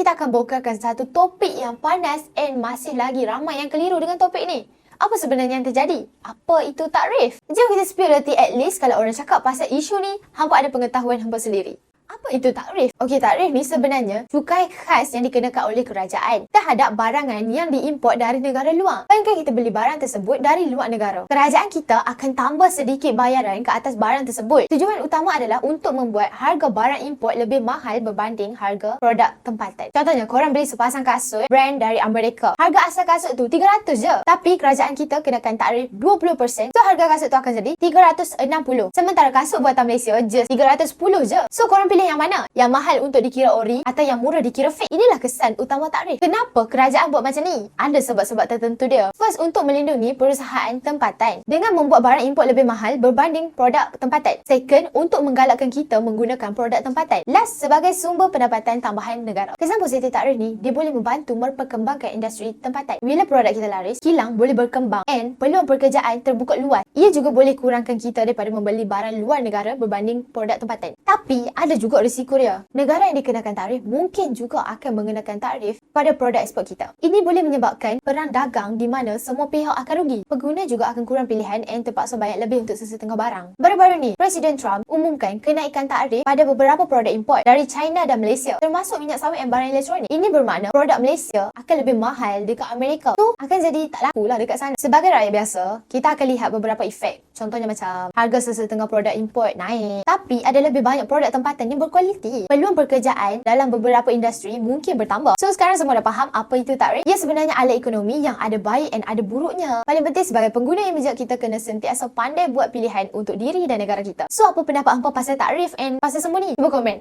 kita akan bongkarkan satu topik yang panas and masih lagi ramai yang keliru dengan topik ni. Apa sebenarnya yang terjadi? Apa itu takrif? Jom kita spill at least kalau orang cakap pasal isu ni, hampa ada pengetahuan hampa sendiri. Apa itu takrif? Okey, takrif ni sebenarnya cukai khas yang dikenakan oleh kerajaan terhadap barangan yang diimport dari negara luar. Bayangkan kita beli barang tersebut dari luar negara. Kerajaan kita akan tambah sedikit bayaran ke atas barang tersebut. Tujuan utama adalah untuk membuat harga barang import lebih mahal berbanding harga produk tempatan. Contohnya, korang beli sepasang kasut brand dari Amerika. Harga asal kasut tu 300 je. Tapi kerajaan kita kenakan takrif 20%. So, harga kasut tu akan jadi 360. Sementara kasut buatan Malaysia just 310 je. So, korang pilih yang mana? Yang mahal untuk dikira ori atau yang murah dikira fake? Inilah kesan utama takrif. Kenapa kerajaan buat macam ni? Ada sebab-sebab tertentu dia. First, untuk melindungi perusahaan tempatan dengan membuat barang import lebih mahal berbanding produk tempatan. Second, untuk menggalakkan kita menggunakan produk tempatan. Last, sebagai sumber pendapatan tambahan negara. Kesan positif takrif ni, dia boleh membantu memperkembangkan industri tempatan. Bila produk kita laris, kilang boleh berkembang and peluang pekerjaan terbuka luas. Ia juga boleh kurangkan kita daripada membeli barang luar negara berbanding produk tempatan. Tapi, ada juga risiko dia. Negara yang dikenakan tarif mungkin juga akan mengenakan tarif pada produk ekspor kita. Ini boleh menyebabkan perang dagang di mana semua pihak akan rugi. Pengguna juga akan kurang pilihan and terpaksa bayar lebih untuk sesetengah barang. Baru-baru ni, Presiden Trump umumkan kenaikan tarif pada beberapa produk import dari China dan Malaysia termasuk minyak sawit dan barang elektronik. Ini bermakna produk Malaysia akan lebih mahal dekat Amerika. Tu akan jadi tak laku lah dekat sana. Sebagai rakyat biasa, kita akan lihat beberapa efek. Contohnya macam harga sesetengah produk import naik. Tapi ada lebih banyak produk tempatan yang berkualiti. Peluang pekerjaan dalam beberapa industri mungkin bertambah. So sekarang semua dah faham apa itu takrif? Ia sebenarnya alat ekonomi yang ada baik dan ada buruknya. Paling penting sebagai pengguna yang bijak kita kena sentiasa pandai buat pilihan untuk diri dan negara kita. So apa pendapat hampa pasal takrif and pasal semua ni? Cuba komen.